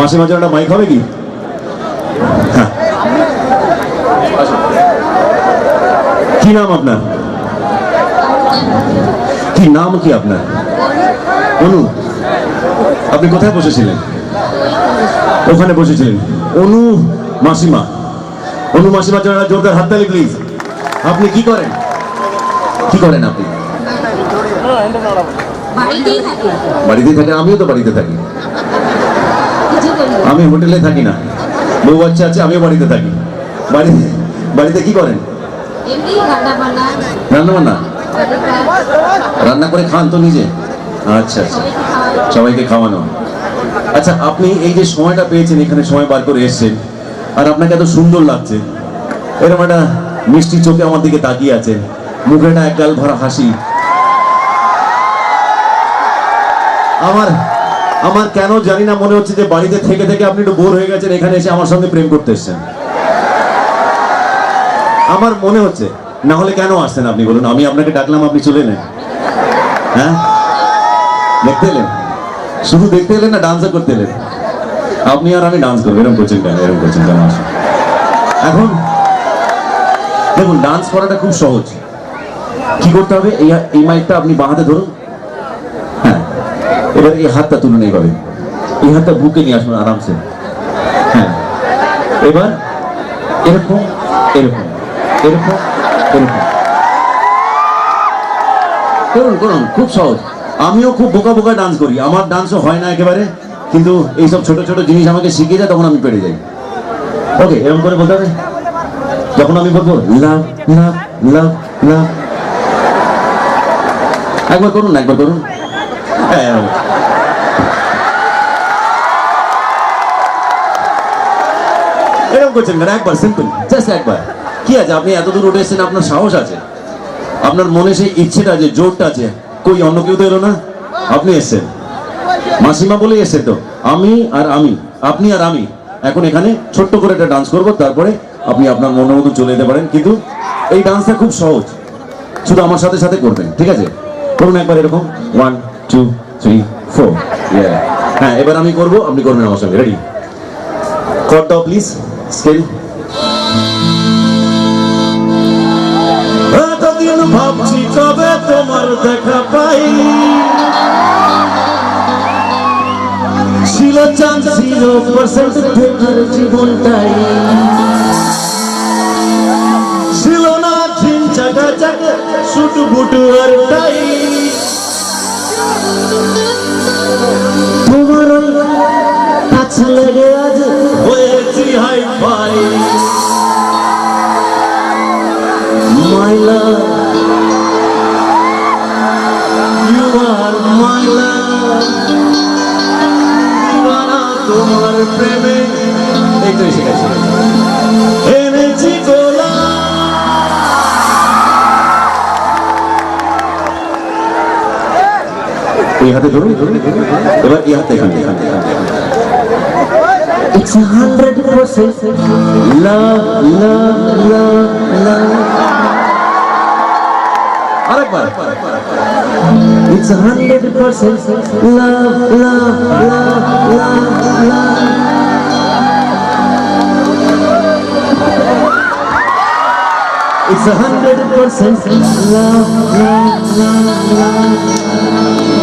মাসে মাঝে একটা মাইক হবে কি? হ্যাঁ। কি নাম আপনার? কি নাম কি আপনার? অনু। আপনি কোথায় বসেছিলেন? ওখানে বসেছিলেন। অনু মাসিমা। অনু মাসিমা একটা জোরদার হাততালি প্লিজ আপনি কি করেন? কি করেন আপনি? বাড়িতেই থাকি। বাড়িতে থাকেন? আমিও তো বাড়িতে থাকি। আমি হোটেলে থাকি না। বউ বাচ্চা আছে আমিও বাড়িতে থাকি। বাড়িতে বাড়িতে কি করেন? রান্না বান্না রান্না করে খান তো নিজে? আচ্ছা আচ্ছা। সবাইকে খাওয়ানো। আচ্ছা আপনি এই যে সময়টা পেয়েছেন এখানে সময় বার করে এসেছেন আর আপনাকে এত সুন্দর লাগছে। এরকম একটা মিষ্টি চোখে আমার দিকে তাকিয়ে আছেন। মুখে একটা এক গাল ভরা হাসি। আমার আমার কেন জানি না মনে হচ্ছে যে বাড়িতে থেকে থেকে আপনি একটু বোর হয়ে গেছেন, এখানে এসে আমার সঙ্গে প্রেম করতে এসেছেন। আমার মনে হচ্ছে, না হলে কেন আসছেন আপনি? বলুন, আমি আপনাকে ডাকলাম, আপনি চলে নেন হ্যাঁ? দেখতে এলেন? শুধু দেখতে এলেন না ডান্সও করতে এলেন? আপনি আর আমি ডান্স করব, এরকম করছেন কেন? এরকম করছেন কেন? আসুন। এখন, দেখুন ডান্স করাটা খুব সহজ। কি করতে হবে? এই এই মাইকটা আপনি বাঁ হাতে ধরুন। এবার এই হাতটা তুলুন এইভাবে এই হাতটা বুকে নিয়ে আসুন আরামসে। হ্যাঁ। এবার এরকম এরকম এরকম এরকম। করুন করুন, খুব সহজ। আমিও খুব বোকা বোকা ডান্স করি। আমার ডান্সও হয় না একেবারে, কিন্তু এইসব ছোট ছোট জিনিস আমাকে শিখিয়ে যায় তখন আমি পেরে যাই। ওকে এরকম করে বলতে হবে? যখন আমি বলব লাভ লাভ লাভ লাভ একবার করুন একবার করুন। হ্যাঁ। এরকম। করছেন কেন? একবার সিম্পল জাস্ট একবার। কি আছে? আপনি এত দূর উঠে এসেছেন, আপনার সাহস আছে? আপনার মনে সেই ইচ্ছেটা আছে জোরটা আছে, কই অন্য কেউ তো এলো না? আপনি এসেছেন। মাসিমা বলে এসেছেন তো, আমি আর আমি, আপনি আর আমি। এখন এখানে ছোট্ট করে একটা ডান্স করব, তারপরে আপনি আপনার মনের মতো চলে যেতে পারেন, কিন্তু এই ডান্সটা খুব সহজ। শুধু আমার সাথে সাথে করবেন, ঠিক আছে? করুন একবার এরকম। ওয়ান টু থ্রি ফোর হ্যাঁ এবার আমি করব আপনি করবেন আমার সঙ্গে রেডি দাও প্লিজ স্কেল এতদিন ভাবছি কবে তোমার দেখা পাই ছিল চান্স ছিল পার্সেন্ট দেখার জীবনটাই ছিল না ঝিন চাকা চাকা শুটু বুটু আর টাই তোমার কাছে লেগে আজ হয়েছি হাই love. দিওয়ানা তোমার প্রেমে এই তো এসে এই হাতে ধরুন এবার এই হাতে এখান থেকে, এখান থেকে, এখান থেকে। It's a hundred percent love, love, love, love. আরেকবার It's a hundred percent love, love, love, love, love. It's a hundred percent love, love, love, love.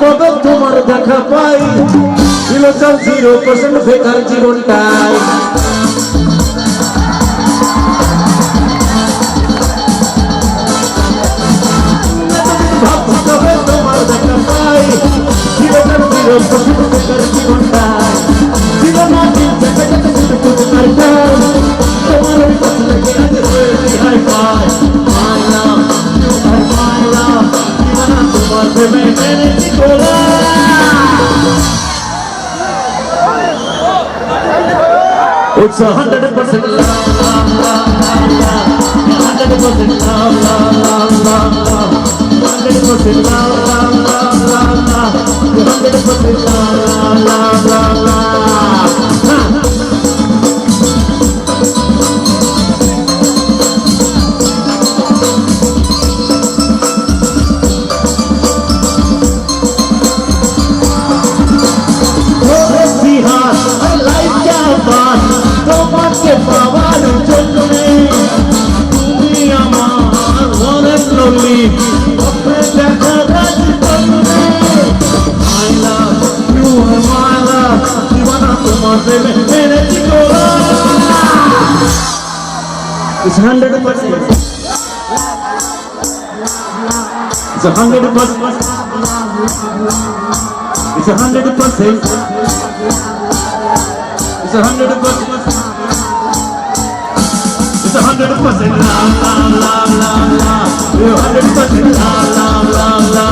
কবে তোমার দেখা পাই? ছিল চাল জিরো পার্সেন্ট বেকার জীবনটাই। ভাবছি It's a hundred percent love, love, love, love, love. Hundred percent love, love, love, love, love. Hundred percent love, love, love, It's hundred percent. It's a hundred percent. It's a hundred percent. It's a hundred percent. It's a hundred percent. La la la la la. Hundred percent. La la la la